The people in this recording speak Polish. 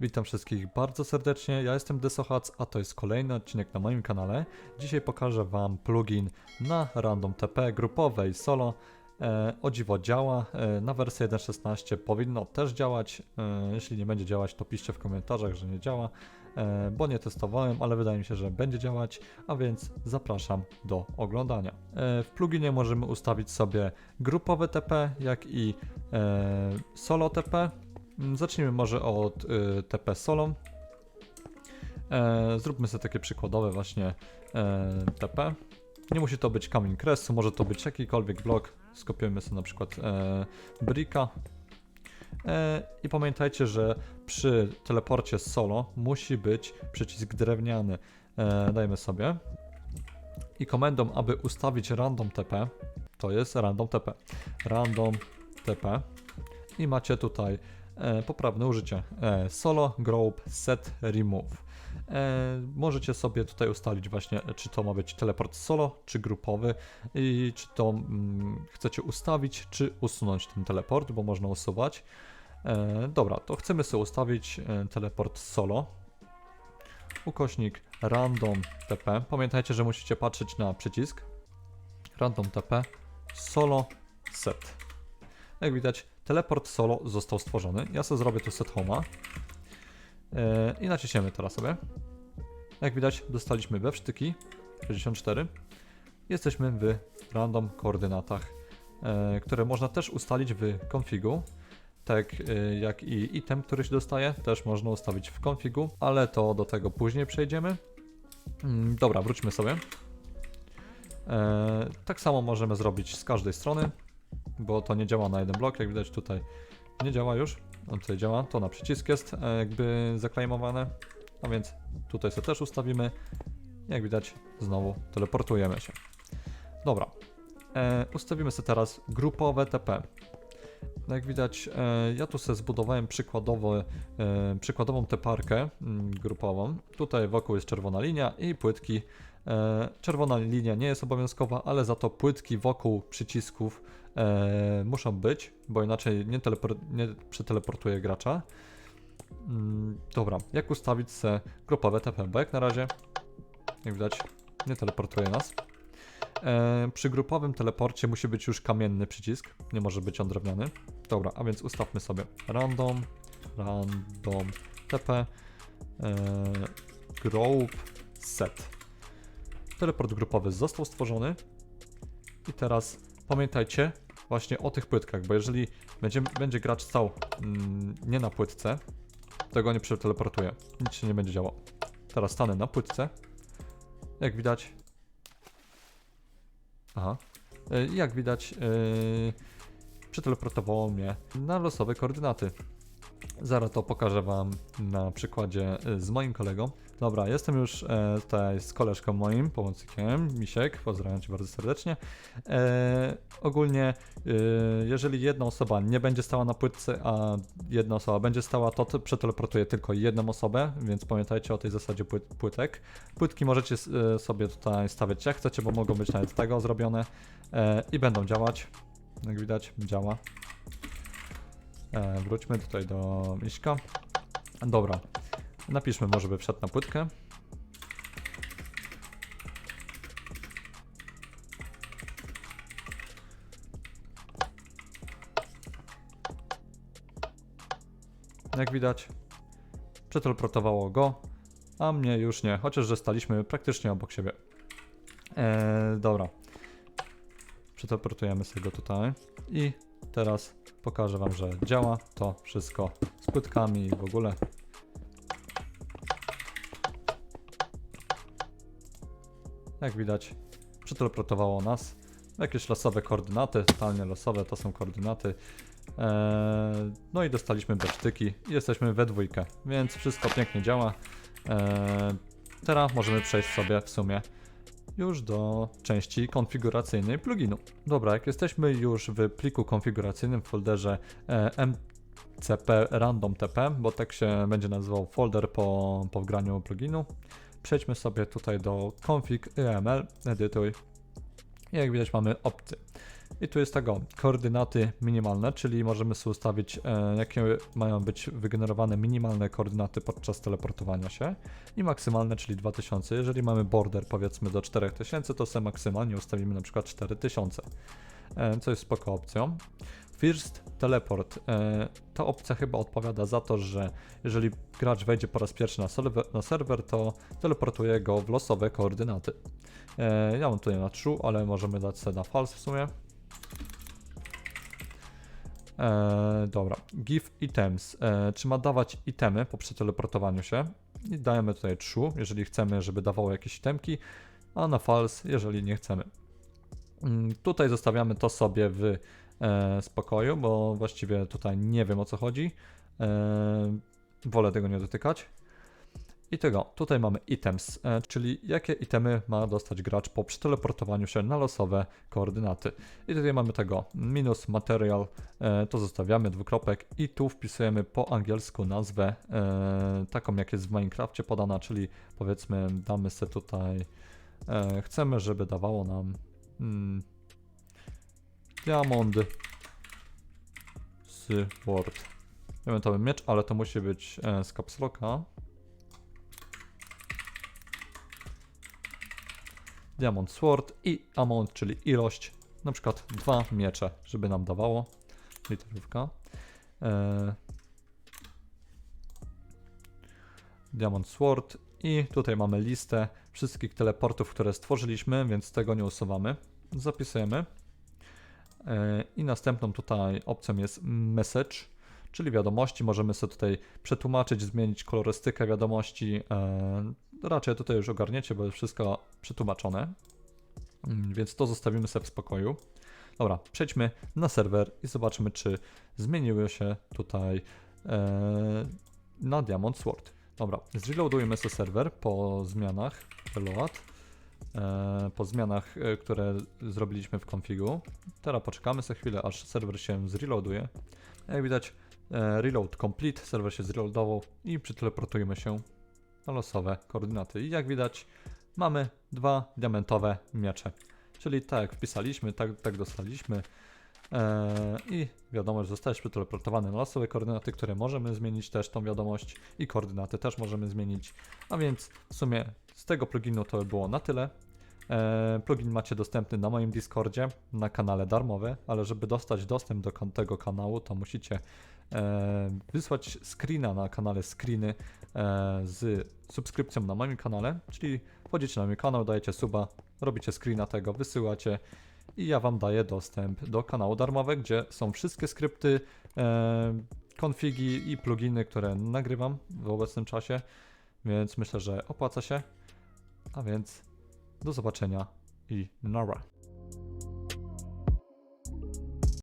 Witam wszystkich bardzo serdecznie, ja jestem Desohac, a to jest kolejny odcinek na moim kanale. Dzisiaj pokażę Wam plugin na Random TP grupowej solo. E, o dziwo działa, e, na wersję 1.16 powinno też działać. E, jeśli nie będzie działać, to piszcie w komentarzach, że nie działa, e, bo nie testowałem, ale wydaje mi się, że będzie działać, a więc zapraszam do oglądania. E, w pluginie możemy ustawić sobie grupowe TP, jak i e, solo TP. Mm, Zacznijmy może od y, TP solo. E, zróbmy sobie takie przykładowe właśnie e, TP. Nie musi to być kamień kresu, może to być jakikolwiek blok. Skopiujemy sobie na przykład e, bricka. E, I pamiętajcie, że przy teleporcie solo musi być przycisk drewniany. E, dajmy sobie. I komendą, aby ustawić random TP, to jest random TP. Random TP. I macie tutaj poprawne użycie. E, solo, group, set, remove. E, możecie sobie tutaj ustalić właśnie, e, czy to ma być teleport solo, czy grupowy i czy to mm, chcecie ustawić, czy usunąć ten teleport, bo można usuwać. E, dobra, to chcemy sobie ustawić e, teleport solo. Ukośnik random TP. Pamiętajcie, że musicie patrzeć na przycisk. Random TP solo set. Jak widać, teleport solo został stworzony. Ja sobie zrobię tu set home'a. Yy, I naciśniemy teraz sobie. Jak widać, dostaliśmy we wsztyki 64. Jesteśmy w random koordynatach, yy, które można też ustalić w konfigu. Tak yy, jak i item, który się dostaje, też można ustawić w konfigu, ale to do tego później przejdziemy. Mm, Dobra, wróćmy sobie. Tak samo możemy zrobić z każdej strony bo to nie działa na jeden blok, jak widać tutaj nie działa już, on tutaj działa, to na przycisk jest e, jakby zaklejmowane, a więc tutaj sobie też ustawimy, jak widać znowu teleportujemy się. Dobra, e, ustawimy sobie teraz grupowe TP. No jak widać, e, ja tu sobie zbudowałem przykładowo, e, przykładową teparkę mm, grupową. Tutaj wokół jest czerwona linia i płytki. E, czerwona linia nie jest obowiązkowa, ale za to płytki wokół przycisków muszą być, bo inaczej nie, nie przeteleportuje gracza. Mm, dobra, jak ustawić se grupowe TP? Bo jak na razie, jak widać, nie teleportuje nas. E, przy grupowym teleporcie musi być już kamienny przycisk, nie może być on drewniany. Dobra, a więc ustawmy sobie random, random TP, e, group set. Teleport grupowy został stworzony. I teraz pamiętajcie właśnie o tych płytkach, bo jeżeli będzie, będzie gracz stał mm, nie na płytce, to go nie przeteleportuje. Nic się nie będzie działo. Teraz stanę na płytce. Jak widać. Aha. E, Jak widać, yy, przeteleportowało mnie na losowe koordynaty. Zaraz to pokażę Wam na przykładzie y, z moim kolegą. Dobra, jestem już e, tutaj z koleżką moim, pomocnikiem, Misiek, pozdrawiam Cię bardzo serdecznie. E, ogólnie, e, jeżeli jedna osoba nie będzie stała na płytce, a jedna osoba będzie stała, to przeteleportuje tylko jedną osobę, więc pamiętajcie o tej zasadzie płyt, płytek. Płytki możecie e, sobie tutaj stawiać jak chcecie, bo mogą być nawet tego zrobione e, i będą działać. Jak widać, działa. E, wróćmy tutaj do Miśka. Dobra. Napiszmy może by wszedł na płytkę. Jak widać, przeteleportowało go, a mnie już nie, chociaż że staliśmy praktycznie obok siebie. Eee, dobra. Przeteleportujemy sobie go tutaj i teraz pokażę Wam, że działa to wszystko z płytkami i w ogóle. Jak widać, przeteleportowało nas. Jakieś losowe koordynaty, totalnie losowe to są koordynaty. Eee, no i dostaliśmy besztyki i jesteśmy we dwójkę, więc wszystko pięknie działa. Eee, teraz możemy przejść sobie w sumie już do części konfiguracyjnej pluginu. Dobra, jak jesteśmy już w pliku konfiguracyjnym w folderze e, mcp random tp, bo tak się będzie nazywał folder po, po wgraniu pluginu, przejdźmy sobie tutaj do config yml, edytuj i jak widać mamy opcje. I tu jest tego, koordynaty minimalne, czyli możemy sobie ustawić, e, jakie mają być wygenerowane minimalne koordynaty podczas teleportowania się i maksymalne, czyli 2000. Jeżeli mamy border powiedzmy do 4000, to sobie maksymalnie ustawimy na przykład 4000, e, co jest spoko opcją. First Teleport. E, ta opcja chyba odpowiada za to, że jeżeli gracz wejdzie po raz pierwszy na serwer, na serwer to teleportuje go w losowe koordynaty. E, ja mam tutaj na true, ale możemy dać sobie na false w sumie. E, dobra, give items. E, czy ma dawać itemy po przeteleportowaniu się? I dajemy tutaj true, jeżeli chcemy, żeby dawało jakieś itemki, a na false, jeżeli nie chcemy. Mm, Tutaj zostawiamy to sobie w e, spokoju, bo właściwie tutaj nie wiem o co chodzi. E, wolę tego nie dotykać. I tego, tutaj mamy items, e, czyli jakie itemy ma dostać gracz po przeteleportowaniu się na losowe koordynaty. I tutaj mamy tego minus material, e, to zostawiamy dwukropek i tu wpisujemy po angielsku nazwę e, taką jak jest w Minecrafcie podana, czyli powiedzmy damy sobie tutaj, chcemy żeby dawało nam mm, diamond sword. Diamentowy miecz, ale to musi być z caps Diamond Sword i amount, czyli ilość, na przykład dwa miecze, żeby nam dawało. Literówka. E... Diamond Sword i tutaj mamy listę wszystkich teleportów, które stworzyliśmy, więc tego nie usuwamy. Zapisujemy. E... I następną tutaj opcją jest message, czyli wiadomości. Możemy sobie tutaj przetłumaczyć, zmienić kolorystykę wiadomości. E, raczej tutaj już ogarniecie, bo wszystko przetłumaczone. Mm, Więc to zostawimy sobie w spokoju. Dobra, przejdźmy na serwer i zobaczymy, czy zmieniły się tutaj e, na Diamond Sword. Dobra, zreloadujemy sobie serwer po zmianach. Reload. E, po zmianach, e, które zrobiliśmy w konfigu. Teraz poczekamy sobie chwilę, aż serwer się zreloaduje. Jak widać, e, reload complete, serwer się zreloadował i przeteleportujemy się na losowe koordynaty. I jak widać, mamy dwa diamentowe miecze. Czyli tak wpisaliśmy, tak, tak dostaliśmy. Eee, I wiadomo, że zostałeś przeteleportowany na losowe koordynaty, które możemy zmienić też tą wiadomość i koordynaty też możemy zmienić. A więc w sumie z tego pluginu to by było na tyle. Eee, plugin macie dostępny na moim Discordzie, na kanale darmowy, ale żeby dostać dostęp do tego kanału, to musicie e, wysłać screena na kanale screeny z subskrypcją na moim kanale, czyli wchodzicie na mój kanał, dajecie suba, robicie screena tego, wysyłacie i ja wam daję dostęp do kanału darmowego, gdzie są wszystkie skrypty, e, konfigi i pluginy, które nagrywam w obecnym czasie, więc myślę, że opłaca się. A więc do zobaczenia i nara.